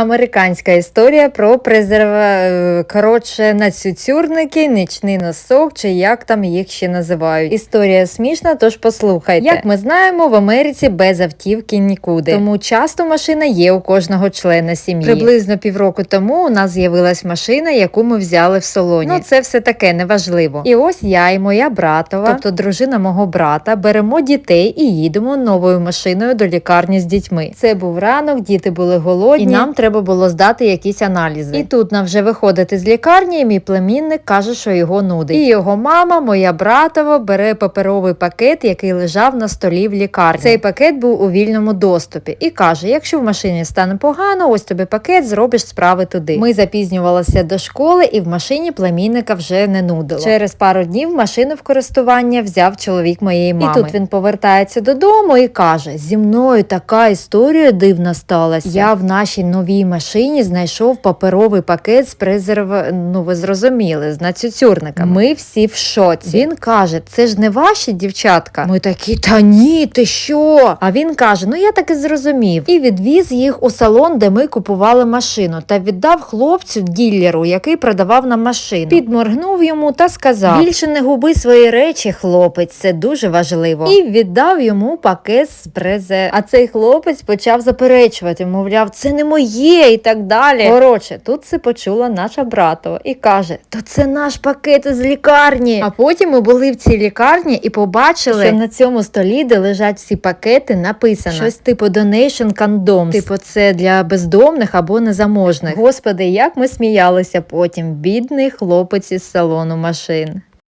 Американська історія про презерва... е, коротше, нацюцюрники, нічний носок, чи як там їх ще називають. Історія смішна, тож послухайте. Як ми знаємо, в Америці без автівки нікуди. Тому часто машина є у кожного члена сім'ї. Приблизно півроку тому у нас з'явилась машина, яку ми взяли в салоні. Ну, це все таке неважливо. І ось я і моя братова, тобто дружина мого брата, беремо дітей і їдемо новою машиною до лікарні з дітьми. Це був ранок, діти були голодні. І нам треба було здати якісь аналізи. І тут нам вже виходити з лікарні, і мій племінник каже, що його нудить. І його мама, моя братова, бере паперовий пакет, який лежав на столі в лікарні. Цей пакет був у вільному доступі і каже: якщо в машині стане погано, ось тобі пакет, зробиш справи туди. Ми запізнювалися до школи, і в машині племінника вже не нудило. Через пару днів машину в користування взяв чоловік моєї мами. І тут він повертається додому і каже: зі мною така історія дивна сталася. Я в нашій новій машині знайшов паперовий пакет з презерв... Ну ви зрозуміли, з нацюцюрниками. Ми всі в шоці. Він каже: це ж не ваші дівчатка. Ми такі, та ні, ти що? А він каже: Ну я так і зрозумів. І відвіз їх у салон, де ми купували машину, та віддав хлопцю ділеру, який продавав нам машину. Підморгнув йому та сказав: Більше не губи свої речі, хлопець, це дуже важливо. І віддав йому пакет з презе. А цей хлопець почав заперечувати, мовляв, це не моє і так далі. Коротше, тут це почула наша братова і каже: То це наш пакет із лікарні. А потім ми були в цій лікарні і побачили, що на цьому столі, де лежать всі пакети, написано щось типу Donation Condoms. Типу, це для бездомних або незаможних. Господи, як ми сміялися потім. Бідний хлопець із салону машин.